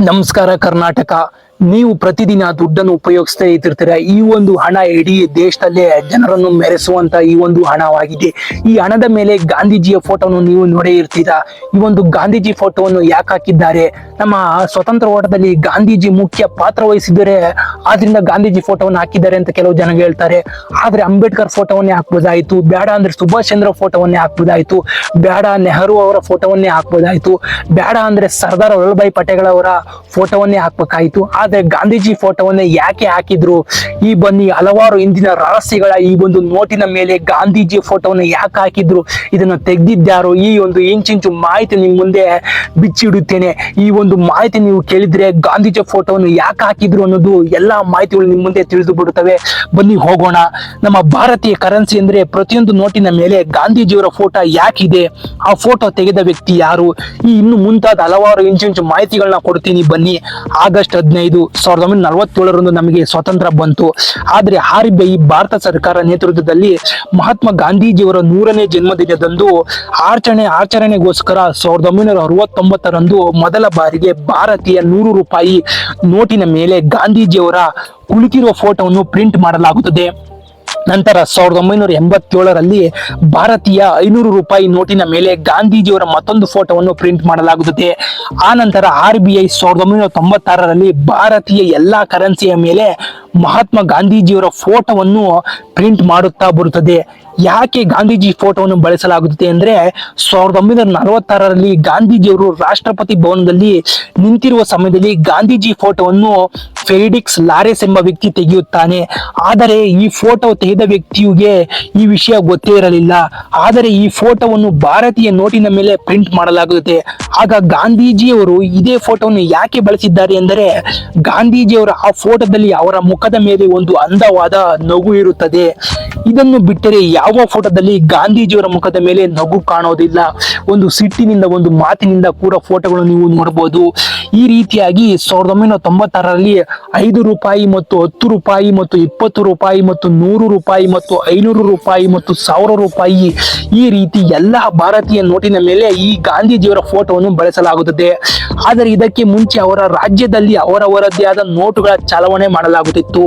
ನಮಸ್ಕಾರ ಕರ್ನಾಟಕ ನೀವು ಪ್ರತಿದಿನ ದುಡ್ಡನ್ನು ಉಪಯೋಗಿಸ್ತಾ ಇದ್ದಿರ್ತೀರ? ಈ ಒಂದು ಹಣ ಇಡೀ ದೇಶದಲ್ಲೇ ಜನರನ್ನು ಮೆರೆಸುವಂತ ಈ ಒಂದು ಹಣವಾಗಿದೆ. ಈ ಹಣದ ಮೇಲೆ ಗಾಂಧೀಜಿಯ ಫೋಟೋವನ್ನು ನೀವು ನೋಡೇ ಇರ್ತೀರಾ? ಈ ಒಂದು ಗಾಂಧೀಜಿ ಫೋಟೋವನ್ನು ಯಾಕೆ ಹಾಕಿದ್ದಾರೆ? ನಮ್ಮ ಸ್ವತಂತ್ರ ಓಟದಲ್ಲಿ ಗಾಂಧೀಜಿ ಮುಖ್ಯ ಪಾತ್ರ ವಹಿಸಿದರೆ ಆದ್ರಿಂದ ಗಾಂಧೀಜಿ ಫೋಟೋವನ್ನು ಹಾಕಿದ್ದಾರೆ ಅಂತ ಕೆಲವು ಜನ ಹೇಳ್ತಾರೆ. ಆದ್ರೆ ಅಂಬೇಡ್ಕರ್ ಫೋಟೋವನ್ನೇ ಹಾಕ್ಬೋದಾಯ್ತು. ಬೇಡ ಅಂದ್ರೆ ಸುಭಾಷ್ ಚಂದ್ರ ಫೋಟೋವನ್ನೇ ಹಾಕ್ಬೋದಾಯ್ತು. ಬೇಡ ನೆಹರು ಅವರ ಫೋಟೋವನ್ನೇ ಹಾಕ್ಬೋದಾಯ್ತು. ಬೇಡ ಅಂದ್ರೆ ಸರ್ದಾರ್ ವಲ್ಲಭಾಯಿ ಪಟೇಲ್ ಅವರ ಫೋಟೋವನ್ನೇ ಹಾಕ್ಬೇಕಾಯ್ತು. ಆದ್ರೆ ಗಾಂಧೀಜಿ ಫೋಟೋವನ್ನ ಯಾಕೆ ಹಾಕಿದ್ರು? ಈ ಬನ್ನಿ ಹಲವಾರು ಇಂದಿನ ರಹಸ್ಯಗಳ ಈ ಒಂದು ನೋಟಿನ ಮೇಲೆ ಗಾಂಧೀಜಿ ಫೋಟೋವನ್ನ ಯಾಕೆ ಹಾಕಿದ್ರು? ಇದನ್ನ ತೆಗೆದಿದ್ದಾರೋ ಈ ಒಂದು ಇಂಚಿಂಚು ಮಾಹಿತಿ ನಿಮ್ ಮುಂದೆ ಬಿಚ್ಚಿಡುತ್ತೇನೆ. ಈ ಒಂದು ಮಾಹಿತಿ ನೀವು ಕೇಳಿದ್ರೆ ಗಾಂಧೀಜಿ ಫೋಟೋವನ್ನು ಯಾಕೆ ಹಾಕಿದ್ರು ಅನ್ನೋದು ಎಲ್ಲಾ ಮಾಹಿತಿಗಳು ನಿಮ್ ಮುಂದೆ ತಿಳಿದು ಬಿಡುತ್ತವೆ. ಬನ್ನಿ ಹೋಗೋಣ. ನಮ್ಮ ಭಾರತೀಯ ಕರೆನ್ಸಿ ಅಂದ್ರೆ ಪ್ರತಿಯೊಂದು ನೋಟಿನ ಮೇಲೆ ಗಾಂಧೀಜಿಯವರ ಫೋಟೋ ಯಾಕಿದೆ? ಆ ಫೋಟೋ ತೆಗೆದ ವ್ಯಕ್ತಿ ಯಾರು? ಈ ಇನ್ನು ಮುಂತಾದ ಹಲವಾರು ಇಂಚಿಂಚು ಮಾಹಿತಿಗಳನ್ನ ಕೊಡ್ತೀನಿ ಬನ್ನಿ. ಆಗಸ್ಟ್ ಹದಿನೈದು. ಸಾವಿರದ ಒಂಬೈನೂರ ನಲವತ್ತೇಳರಂದು ನಮಗೆ ಸ್ವಾತಂತ್ರ್ಯ ಬಂತು. ಆದರೆ ಆರ್ಬಿಐ ಭಾರತ ಸರ್ಕಾರ ನೇತೃತ್ವದಲ್ಲಿ ಮಹಾತ್ಮ ಗಾಂಧೀಜಿಯವರ ನೂರನೇ ಜನ್ಮದಿನದಂದು ಆಚರಣೆ, ಆಚರಣೆಗೋಸ್ಕರ ಸಾವಿರದ ಒಂಬೈನೂರ ಅರವತ್ತೊಂಬತ್ತರಂದು ಮೊದಲ ಬಾರಿಗೆ ಭಾರತೀಯ ನೂರು ರೂಪಾಯಿ ನೋಟಿನ ಮೇಲೆ ಗಾಂಧೀಜಿಯವರ ಕುಳಿತಿರುವ ಫೋಟೋವನ್ನು ಪ್ರಿಂಟ್ ಮಾಡಲಾಗುತ್ತದೆ. ನಂತರ ಸಾವಿರದ ಒಂಬೈನೂರ ಎಂಬತ್ತೇಳರಲ್ಲಿ ಭಾರತೀಯ ಐನೂರು ರೂಪಾಯಿ ನೋಟಿನ ಮೇಲೆ ಗಾಂಧೀಜಿಯವರ ಮತ್ತೊಂದು ಫೋಟೋವನ್ನು ಪ್ರಿಂಟ್ ಮಾಡಲಾಗುತ್ತದೆ. ಆ ನಂತರ ಆರ್ ಬಿ ಐ ಸಾವಿರದ ಒಂಬೈನೂರ ತೊಂಬತ್ತಾರರಲ್ಲಿ ಭಾರತೀಯ ಎಲ್ಲಾ ಕರೆನ್ಸಿಯ ಮೇಲೆ ಮಹಾತ್ಮ ಗಾಂಧೀಜಿಯವರ ಫೋಟೋವನ್ನು ಪ್ರಿಂಟ್ ಮಾಡುತ್ತಾ ಬರುತ್ತದೆ. ಯಾಕೆ ಗಾಂಧೀಜಿ ಫೋಟೋವನ್ನು ಬಳಸಲಾಗುತ್ತದೆ ಅಂದ್ರೆ ಸಾವಿರದ ಒಂಬೈನೂರ ನಲವತ್ತಾರರಲ್ಲಿ ಗಾಂಧೀಜಿಯವರು ರಾಷ್ಟ್ರಪತಿ ಭವನದಲ್ಲಿ ನಿಂತಿರುವ ಸಮಯದಲ್ಲಿ ಗಾಂಧೀಜಿ ಫೋಟೋವನ್ನು ಫೆರಿಡಿಕ್ಸ್ ಲಾರೆಸ್ ಎಂಬ ವ್ಯಕ್ತಿ ತೆಗೆಯುತ್ತಾನೆ. ಆದರೆ ಈ ಫೋಟೋ ತೆಗೆದ ವ್ಯಕ್ತಿಯುಗೆ ಈ ವಿಷಯ ಗೊತ್ತೇ ಇರಲಿಲ್ಲ. ಆದರೆ ಈ ಫೋಟೋವನ್ನು ಭಾರತೀಯ ನೋಟಿನ ಮೇಲೆ ಪ್ರಿಂಟ್ ಮಾಡಲಾಗುತ್ತದೆ. ಆಗ ಗಾಂಧೀಜಿಯವರು ಇದೇ ಫೋಟೋವನ್ನು ಯಾಕೆ ಬಳಸಿದ್ದಾರೆ ಎಂದರೆ, ಗಾಂಧೀಜಿಯವರ ಆ ಫೋಟೋದಲ್ಲಿ ಅವರ ಮುಖದ ಮೇಲೆ ಒಂದು ಅಂದವಾದ ನಗು ಇರುತ್ತದೆ. ಇದನ್ನು ಬಿಟ್ಟರೆ ಯಾವ ಫೋಟೋದಲ್ಲಿ ಗಾಂಧೀಜಿಯವರ ಮುಖದ ಮೇಲೆ ನಗು ಕಾಣೋದಿಲ್ಲ. ಒಂದು ಸಿಟ್ಟಿನಿಂದ ಒಂದು ಮಾತಿನಿಂದ ಕೂಡ ಫೋಟೋಗಳನ್ನು ನೀವು ನೋಡಬಹುದು. ಈ ರೀತಿಯಾಗಿ ಸಾವಿರದ ಒಂಬೈನೂರ ತೊಂಬತ್ತಾರರಲ್ಲಿ ಐದು ರೂಪಾಯಿ ಮತ್ತು ಹತ್ತು ರೂಪಾಯಿ ಮತ್ತು ಇಪ್ಪತ್ತು ರೂಪಾಯಿ ಮತ್ತು ನೂರು ರೂಪಾಯಿ ಮತ್ತು ಐನೂರು ರೂಪಾಯಿ ಮತ್ತು ಸಾವಿರ ರೂಪಾಯಿ ಈ ರೀತಿ ಎಲ್ಲ ಭಾರತೀಯ ನೋಟಿನ ಮೇಲೆ ಈ ಗಾಂಧೀಜಿಯವರ ಫೋಟೋವನ್ನು ಬಳಸಲಾಗುತ್ತದೆ. ಆದರೆ ಇದಕ್ಕೆ ಮುಂಚೆ ಅವರ ರಾಜ್ಯದಲ್ಲಿ ಅವರವರದ್ದೇ ಆದ ನೋಟುಗಳ ಚಲಾವಣೆ ಮಾಡಲಾಗುತ್ತಿತ್ತು.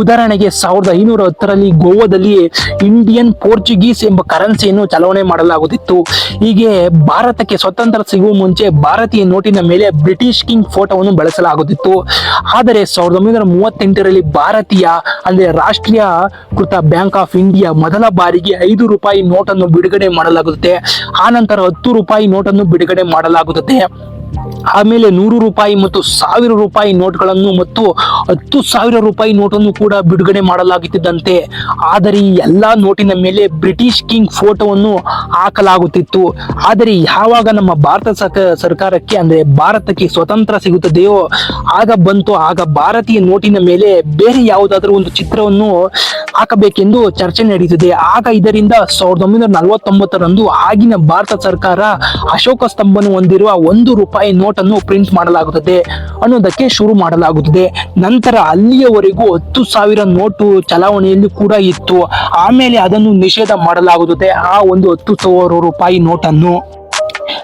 ಉದಾಹರಣೆಗೆ ಸಾವಿರದ ಐನೂರ ಹತ್ತರಲ್ಲಿ ಗೋವಾದಲ್ಲಿ ಇಂಡಿಯನ್ ಪೋರ್ಚುಗೀಸ್ ಎಂಬ ಕರೆನ್ಸಿಯನ್ನು ಚಲಾವಣೆ ಮಾಡಲಾಗುತ್ತಿತ್ತು. ಹೀಗೆ ಭಾರತಕ್ಕೆ ಸ್ವತಂತ್ರ ಸಿಗುವ ಮುಂಚೆ ಭಾರತೀಯ ನೋಟಿನ ಮೇಲೆ ಬ್ರಿಟಿಷ್ ಕಿಂಗ್ ಫೋಟೋವನ್ನು ಬಳಸಲಾಗುತ್ತಿತ್ತು. ಆದರೆ ಸಾವಿರದ ಒಂಬೈನೂರ ಮೂವತ್ತೆಂಟರಲ್ಲಿ ಭಾರತೀಯ, ಅಂದರೆ ರಾಷ್ಟ್ರೀಯ ಕೃತ ಬ್ಯಾಂಕ್ ಆಫ್ ಇಂಡಿಯಾ ಮೊದಲ ಬಾರಿಗೆ ಐದು ರೂಪಾಯಿ ನೋಟನ್ನು ಬಿಡುಗಡೆ ಮಾಡಲಾಗುತ್ತದೆ. ಆನಂತರ ನಂತರ ಹತ್ತು ರೂಪಾಯಿ ನೋಟನ್ನು ಬಿಡುಗಡೆ ಮಾಡಲಾಗುತ್ತದೆ. ಆಮೇಲೆ ನೂರು ರೂಪಾಯಿ ಮತ್ತು ಸಾವಿರ ರೂಪಾಯಿ ನೋಟ್ಗಳನ್ನು ಮತ್ತು ಹತ್ತು ಸಾವಿರ ರೂಪಾಯಿ ನೋಟನ್ನು ಕೂಡ ಬಿಡುಗಡೆ ಮಾಡಲಾಗುತ್ತಿದ್ದಂತೆ. ಆದರೆ ಈ ಎಲ್ಲಾ ನೋಟಿನ ಮೇಲೆ ಬ್ರಿಟಿಷ್ ಕಿಂಗ್ ಫೋಟೋವನ್ನು ಹಾಕಲಾಗುತ್ತಿತ್ತು. ಆದರೆ ಯಾವಾಗ ನಮ್ಮ ಭಾರತ ಸರ್ಕಾರಕ್ಕೆ ಅಂದ್ರೆ ಭಾರತಕ್ಕೆ ಸ್ವತಂತ್ರ ಸಿಗುತ್ತದೆಯೋ, ಆಗ ಬಂತು. ಆಗ ಭಾರತೀಯ ನೋಟಿನ ಮೇಲೆ ಬೇರೆ ಯಾವುದಾದ್ರೂ ಒಂದು ಚಿತ್ರವನ್ನು ಹಾಕಬೇಕೆಂದು ಚರ್ಚೆ ನಡೆಯುತ್ತಿದೆ ಆಗ ಇದರಿಂದ ಸಾವಿರದ ಒಂಬೈನೂರ ನಲವತ್ತೊಂಬತ್ತರಂದು ಆಗಿನ ಭಾರತ ಸರ್ಕಾರ ಅಶೋಕ ಸ್ತಂಭವನ್ನು ಹೊಂದಿರುವ ಒಂದು ರೂಪಾಯಿ ನೋಟನ್ನು ಪ್ರಿಂಟ್ ಮಾಡಲಾಗುತ್ತದೆ. ಅನ್ನೋದಕ್ಕೆ ಶುರು ಮಾಡಲಾಗುತ್ತದೆ. ನಂತರ ಅಲ್ಲಿಯವರೆಗೂ ಹತ್ತು ಸಾವಿರ ನೋಟು ಚಲಾವಣೆಯಲ್ಲಿ ಕೂಡ ಇತ್ತು. ಆಮೇಲೆ ಅದನ್ನು ನಿಷೇಧ ಮಾಡಲಾಗುತ್ತದೆ. ಆ ಒಂದು ಹತ್ತು ಸಾವಿರ ರೂಪಾಯಿ ನೋಟನ್ನು.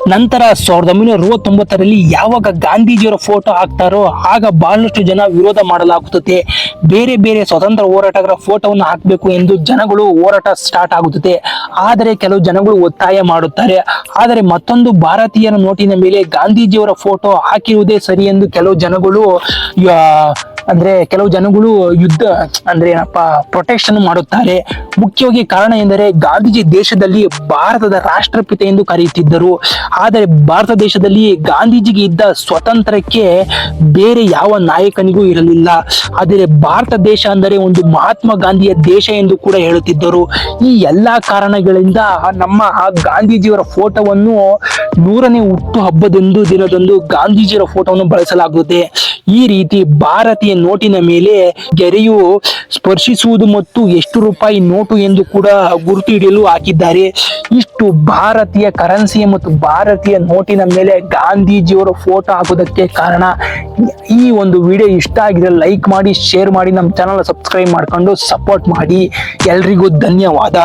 ನಂತರ ಸಾವಿರದ ಒಂಬೈನೂರ ಅರವತ್ತೊಂಬತ್ತರಲ್ಲಿ ಯಾವಾಗ ಗಾಂಧೀಜಿಯವರ ಫೋಟೋ ಹಾಕ್ತಾರೋ ಆಗ ಬಹಳಷ್ಟು ಜನ ವಿರೋಧ ಮಾಡಲಾಗುತ್ತದೆ. ಬೇರೆ ಬೇರೆ ಸ್ವತಂತ್ರ ಹೋರಾಟಗಾರ ಫೋಟೋವನ್ನು ಹಾಕಬೇಕು ಎಂದು ಜನಗಳು ಹೋರಾಟ ಸ್ಟಾರ್ಟ್ ಆಗುತ್ತದೆ. ಆದರೆ ಕೆಲವು ಜನಗಳು ಒತ್ತಾಯ ಮಾಡುತ್ತಾರೆ. ಆದರೆ ಮತ್ತೊಂದು ಭಾರತೀಯರ ನೋಟಿನ ಮೇಲೆ ಗಾಂಧೀಜಿಯವರ ಫೋಟೋ ಹಾಕಿರುವುದೇ ಸರಿ ಎಂದು ಕೆಲವು ಜನಗಳು ಅಂದ್ರೆ ಕೆಲವು ಜನಗಳು ಯುದ್ಧ ಅಂದ್ರೆ ಏನಪ್ಪ ಪ್ರೊಟೆಕ್ಷನ್ ಮಾಡುತ್ತಾರೆ. ಮುಖ್ಯವಾಗಿ ಕಾರಣ ಎಂದರೆ ಗಾಂಧೀಜಿ ದೇಶದಲ್ಲಿ ಭಾರತದ ರಾಷ್ಟ್ರಪಿತ ಎಂದು ಕರೆಯುತ್ತಿದ್ದರು. ಆದರೆ ಭಾರತ ದೇಶದಲ್ಲಿ ಗಾಂಧೀಜಿಗೆ ಇದ್ದ ಸ್ವತಂತ್ರಕ್ಕೆ ಬೇರೆ ಯಾವ ನಾಯಕನಿಗೂ ಇರಲಿಲ್ಲ. ಆದರೆ ಭಾರತ ದೇಶ ಅಂದರೆ ಒಂದು ಮಹಾತ್ಮ ಗಾಂಧಿಯ ದೇಶ ಎಂದು ಕೂಡ ಹೇಳುತ್ತಿದ್ದರು. ಈ ಎಲ್ಲಾ ಕಾರಣಗಳಿಂದ ನಮ್ಮ ಗಾಂಧೀಜಿಯವರ ಫೋಟೋವನ್ನು ನೂರನೇ ಹುಟ್ಟು ಹಬ್ಬದಂದು ದಿನದಂದು ಗಾಂಧೀಜಿಯವರ ಫೋಟೋವನ್ನು ಬಳಸಲಾಗುತ್ತದೆ. ಈ ರೀತಿ ಭಾರತೀಯ ನೋಟಿನ ಮೇಲೆ ಗೆರೆಯು ಸ್ಪರ್ಶಿಸುವುದು ಮತ್ತು ಎಷ್ಟು ರೂಪಾಯಿ ನೋಟು ಎಂದು ಕೂಡ ಗುರುತು ಹಿಡಿಯಲು ಹಾಕಿದ್ದಾರೆ. ಇಷ್ಟು ಭಾರತೀಯ ಕರೆನ್ಸಿ ಮತ್ತು ಭಾರತೀಯ ನೋಟಿನ ಮೇಲೆ ಗಾಂಧೀಜಿಯವರ ಫೋಟೋ ಹಾಕೋದಕ್ಕೆ ಕಾರಣ ಈ ಒಂದು ವಿಡಿಯೋ ಇಷ್ಟ ಆಗಿದೆ ಲೈಕ್ ಮಾಡಿ ಶೇರ್ ಮಾಡಿ, ನಮ್ಮ ಚಾನಲ್ ಸಬ್ಸ್ಕ್ರೈಬ್ ಮಾಡ್ಕೊಂಡು ಸಪೋರ್ಟ್ ಮಾಡಿ. ಎಲ್ರಿಗೂ ಧನ್ಯವಾದ.